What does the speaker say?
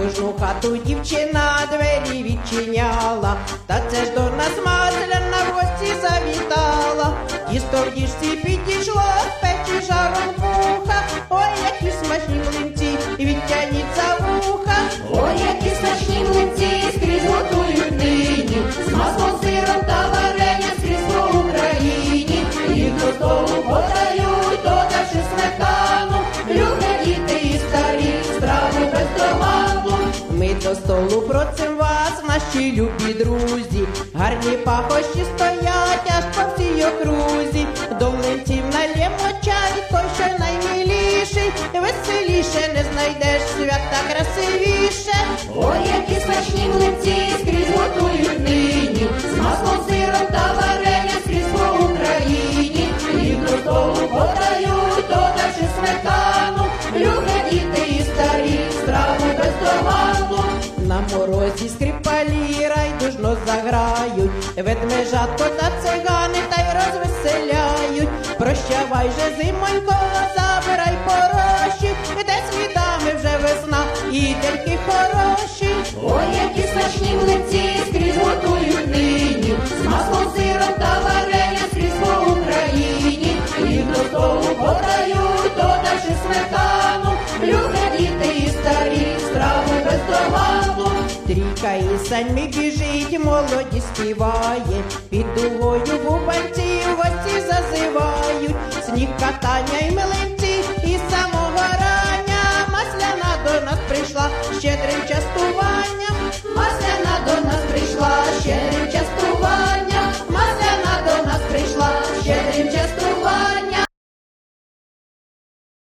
кожну хату дівчина двері відчиняла, та це ж до нас масляна в гості завітала. Тісто в діжці підійшло, з печі жаром вуха, ой, які смачні до столу просим вас, наші любі друзі. Гарні пахощі стоять аж по всій окрузі. До млинців налємо чай, той, що наймиліший. Веселіше не знайдеш свята красивіше. Ой, які райдужно заграють, ведмежатко та цигани та й розвеселяють. Прощавай же, зимонько, Трійка і саньми біжить, молоді співає, під дугою губанці гості зазивають, сніг катання й милинці, і самого рання. Масляна до нас прийшла, щедрим час